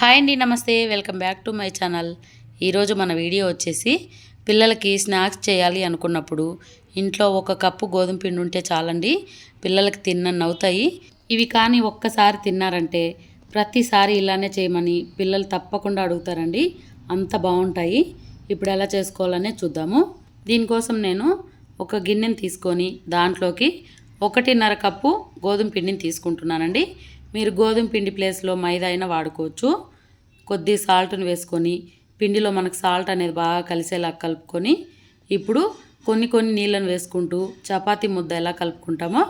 Hi అండి నమస్తే welcome back to my channel. ఈరోజు మన వీడియో వచ్చేసి పిల్లలకి స్నాక్స్ చేయాలి అనుకున్నప్పుడు ఇంట్లో ఒక కప్పు గోధుమ పిండి ఉంటే చాలండి పిల్లలకి తిన్నన్ను అవుతాయి. ఇవి కానీ ఒక్కసారి తిన్నారంటే ప్రతిసారి ఇలానే చేయమని పిల్లలు తప్పకుండా అడుగుతారండి అంత బాగుంటాయి. ఇప్పుడు ఎలా చేసుకోవాలనే చూద్దాము. దీనికోసం నేను ఒక గిన్నెని తీసుకొని దాంట్లోకి ఒకటిన్నర కప్పు గోధుమ పిండిని తీసుకుంటున్నానండి. మీరు గోధుమ పిండి ప్లేస్లో మైదా అయినా వాడుకోవచ్చు. కొద్ది సాల్ట్ని వేసుకొని పిండిలో మనకు సాల్ట్ అనేది బాగా కలిసేలా కలుపుకొని ఇప్పుడు కొన్ని కొన్ని నీళ్ళను వేసుకుంటూ చపాతీ ముద్ద ఎలా కలుపుకుంటామో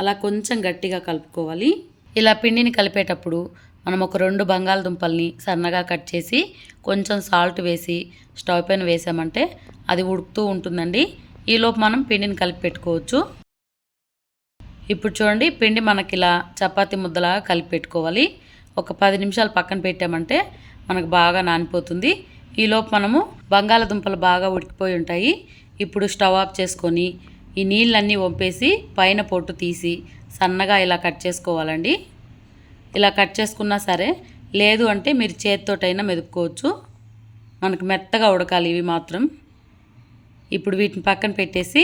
అలా కొంచెం గట్టిగా కలుపుకోవాలి. ఇలా పిండిని కలిపేటప్పుడు మనం ఒక రెండు బంగాళదుంపల్ని సన్నగా కట్ చేసి కొంచెం సాల్ట్ వేసి స్టవ్ పైన వేసామంటే అది ఉడుకుతూ ఉంటుందండి. ఈలోపు మనం పిండిని కలిపి పెట్టుకోవచ్చు. ఇప్పుడు చూడండి పిండి మనకి ఇలా చపాతీ ముద్దలాగా కలిపి పెట్టుకోవాలి. ఒక పది నిమిషాలు పక్కన పెట్టామంటే మనకు బాగా నానిపోతుంది. ఈలోపు మనము బంగాళదుంపలు బాగా ఉడికిపోయి ఉంటాయి. ఇప్పుడు స్టవ్ ఆఫ్ చేసుకొని ఈ నీళ్ళన్నీ వంపేసి పైన పొట్టు తీసి సన్నగా ఇలా కట్ చేసుకోవాలండి. ఇలా కట్ చేసుకున్నా సరే లేదు అంటే మీరు చేతితోటైనా మెదుపుకోవచ్చు. మనకు మెత్తగా ఉడకాలి ఇవి మాత్రం. ఇప్పుడు వీటిని పక్కన పెట్టేసి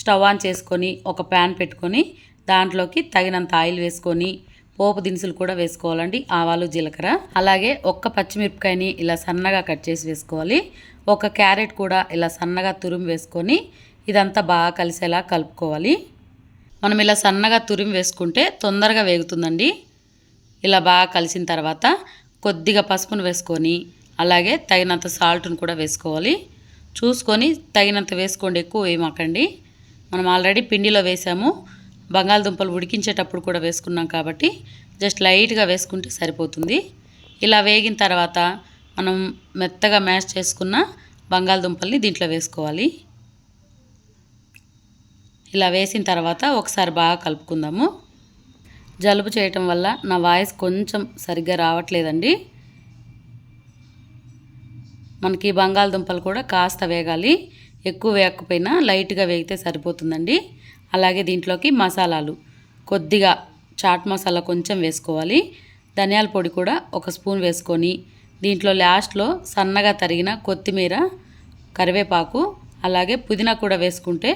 స్టవ్ ఆన్ చేసుకొని ఒక ప్యాన్ పెట్టుకొని దాంట్లోకి తగినంత ఆయిల్ వేసుకొని పోపు దినుసులు కూడా వేసుకోవాలండి ఆవాలు జీలకర్ర. అలాగే ఒక్క పచ్చిమిరపకాయని ఇలా సన్నగా కట్ చేసి వేసుకోవాలి. ఒక క్యారెట్ కూడా ఇలా సన్నగా తురిమి వేసుకొని ఇదంతా బాగా కలిసేలా కలుపుకోవాలి. మనం ఇలా సన్నగా తురిమి వేసుకుంటే తొందరగా వేగుతుందండి. ఇలా బాగా కలిసిన తర్వాత కొద్దిగా పసుపును వేసుకొని అలాగే తగినంత సాల్ట్ను కూడా వేసుకోవాలి. చూసుకొని తగినంత వేసుకోండి ఎక్కువ వేయమాకండి. మనం ఆల్రెడీ పిండిలో వేసాము. బంగాళదుంపలు ఉడికించేటప్పుడు కూడా వేసుకున్నాం కాబట్టి జస్ట్ లైట్గా వేసుకుంటే సరిపోతుంది. ఇలా వేగిన తర్వాత మనం మెత్తగా మ్యాష్ చేసుకున్న బంగాళదుంపల్ని దీంట్లో వేసుకోవాలి. ఇలా వేసిన తర్వాత ఒకసారి బాగా కలుపుకుందాము. జలుబు చేయటం వల్ల నా వాయిస్ కొంచెం సరిగ్గా రావట్లేదండి. మనకి బంగాళదుంపలు కూడా కాస్త వేగాలి. ఎక్కువ వేయకపోయినా లైట్గా వేగితే సరిపోతుందండి. అలాగే దీంట్లోకి మసాలాలు. కొద్దిగా చాట్ మసాలా కొంచెం వేసుకోవాలి. ధనియాల పొడి కూడా ఒక స్పూన్ వేసుకొని దీంట్లో లాస్ట్లో సన్నగా తరిగిన కొత్తిమీర కరివేపాకు అలాగే పుదీనా కూడా వేసుకుంటే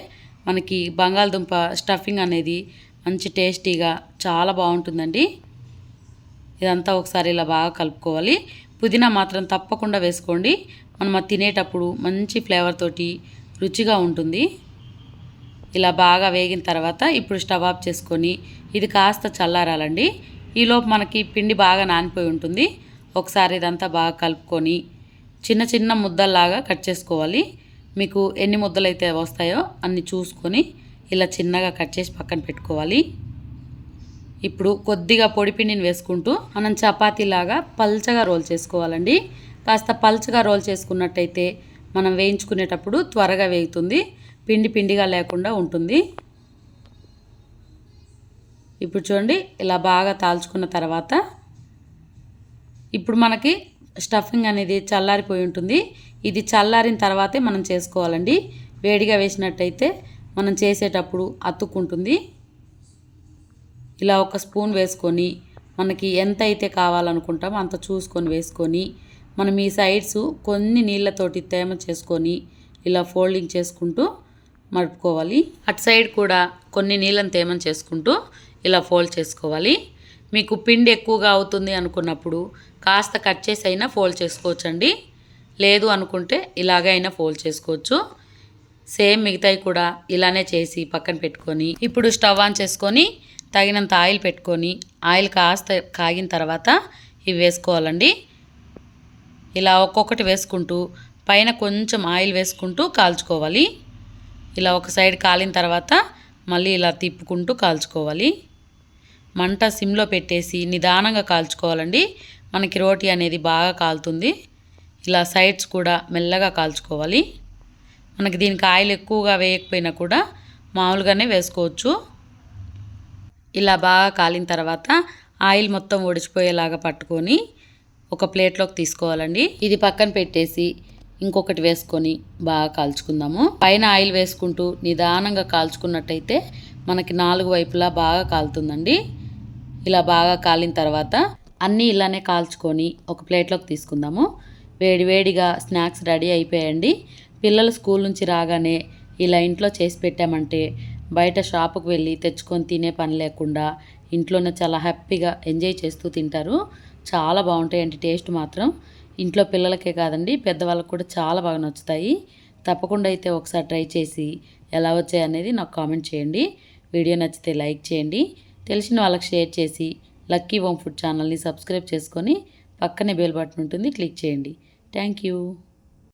మనకి బంగాళదుంప స్టఫింగ్ అనేది మంచి టేస్టీగా చాలా బాగుంటుందండి. ఇదంతా ఒకసారి ఇలా బాగా కలుపుకోవాలి. పుదీనా మాత్రం తప్పకుండా వేసుకోండి. మనం తినేటప్పుడు మంచి ఫ్లేవర్ తోటి రుచిగా ఉంటుంది. ఇలా బాగా వేగిన తర్వాత ఇప్పుడు స్టవ్ ఆఫ్ చేసుకొని ఇది కాస్త చల్లారాలండి. ఈలోపు మనకి పిండి బాగా నానిపోయి ఉంటుంది. ఒకసారి ఇదంతా బాగా కలుపుకొని చిన్న చిన్న ముద్దల్లాగా కట్ చేసుకోవాలి. మీకు ఎన్ని ముద్దలు అయితే వస్తాయో అన్ని చూసుకొని ఇలా చిన్నగా కట్ చేసి పక్కన పెట్టుకోవాలి. ఇప్పుడు కొద్దిగా పొడి పిండిని వేసుకుంటూ మనం చపాతీలాగా పల్చగా రోల్ చేసుకోవాలండి. కాస్త పల్చగా రోల్ చేసుకున్నట్టయితే మనం వేయించుకునేటప్పుడు త్వరగా వేగుతుంది. పిండి పిండిగా లేకుండా ఉంటుంది. ఇప్పుడు చూడండి ఇలా బాగా తాల్చుకున్న తర్వాత ఇప్పుడు మనకి స్టఫింగ్ అనేది చల్లారిపోయి ఉంటుంది. ఇది చల్లారిన తర్వాతే మనం చేసుకోవాలండి. వేడిగా వేసినట్టయితే మనం చేసేటప్పుడు అతుక్కుంటుంది. ఇలా ఒక స్పూన్ వేసుకొని మనకి ఎంత అయితే కావాలనుకుంటామో అంత చూసుకొని వేసుకొని మనం ఈ సైడ్స్ కొన్ని నీళ్ళతోటి తేమ చేసుకొని ఇలా ఫోల్డింగ్ చేసుకుంటూ మడుపుకోవాలి. అటు సైడ్ కూడా కొన్ని నీళ్ళని తేమని చేసుకుంటూ ఇలా ఫోల్డ్ చేసుకోవాలి. మీకు పిండి ఎక్కువగా అవుతుంది అనుకున్నప్పుడు కాస్త కట్ చేసి అయినా ఫోల్డ్ చేసుకోవచ్చండి. లేదు అనుకుంటే ఇలాగే అయినా ఫోల్డ్ చేసుకోవచ్చు. సేమ్ మిగతాయి కూడా ఇలానే చేసి పక్కన పెట్టుకొని ఇప్పుడు స్టవ్ ఆన్ చేసుకొని తగినంత ఆయిల్ పెట్టుకొని ఆయిల్ కాస్త కాగిన తర్వాత ఇవి వేసుకోవాలండి. ఇలా ఒక్కొక్కటి వేసుకుంటూ పైన కొంచెం ఆయిల్ వేసుకుంటూ కాల్చుకోవాలి. ఇలా ఒక సైడ్ కాలిన తర్వాత మళ్ళీ ఇలా తిప్పుకుంటూ కాల్చుకోవాలి. మంట సిమ్లో పెట్టేసి నిదానంగా కాల్చుకోవాలండి. మనకి రోటీ అనేది బాగా కాలుతుంది. ఇలా సైడ్స్ కూడా మెల్లగా కాల్చుకోవాలి. మనకి దీనికి ఆయిల్ ఎక్కువగా వేయకపోయినా కూడా మామూలుగానే వేసుకోవచ్చు. ఇలా బాగా కాలిన తర్వాత ఆయిల్ మొత్తం ఒడిచిపోయేలాగా పట్టుకొని ఒక ప్లేట్లోకి తీసుకోవాలండి. ఇది పక్కన పెట్టేసి ఇంకొకటి వేసుకొని బాగా కాల్చుకుందాము. పైన ఆయిల్ వేసుకుంటూ నిదానంగా కాల్చుకున్నట్టయితే మనకి నాలుగు వైపులా బాగా కాలుతుందండి. ఇలా బాగా కాలిన తర్వాత అన్నీ ఇలానే కాల్చుకొని ఒక ప్లేట్లోకి తీసుకుందాము. వేడివేడిగా స్నాక్స్ రెడీ అయిపోయాయండి. పిల్లలు స్కూల్ నుంచి రాగానే ఇలా ఇంట్లో చేసి పెట్టామంటే బయట షాపుకు వెళ్ళి తెచ్చుకొని తినే పని లేకుండా ఇంట్లోనే చాలా హ్యాపీగా ఎంజాయ్ చేస్తూ తింటారు. చాలా బాగుంటాయండి టేస్ట్ మాత్రం. ఇంట్లో పిల్లలకే కాదండి పెద్దవాళ్ళకు కూడా చాలా బాగా నచ్చుతాయి. తప్పకుండా అయితే ఒకసారి ట్రై చేసి ఎలా వచ్చాయి అనేది నాకు కామెంట్ చేయండి. వీడియో నచ్చితే లైక్ చేయండి. తెలిసిన వాళ్ళకి షేర్ చేసి లక్కీ హోమ్ ఫుడ్ ఛానల్ని సబ్స్క్రైబ్ చేసుకొని పక్కనే బెల్ బటన్ ఉంటుంది క్లిక్ చేయండి. Thank you.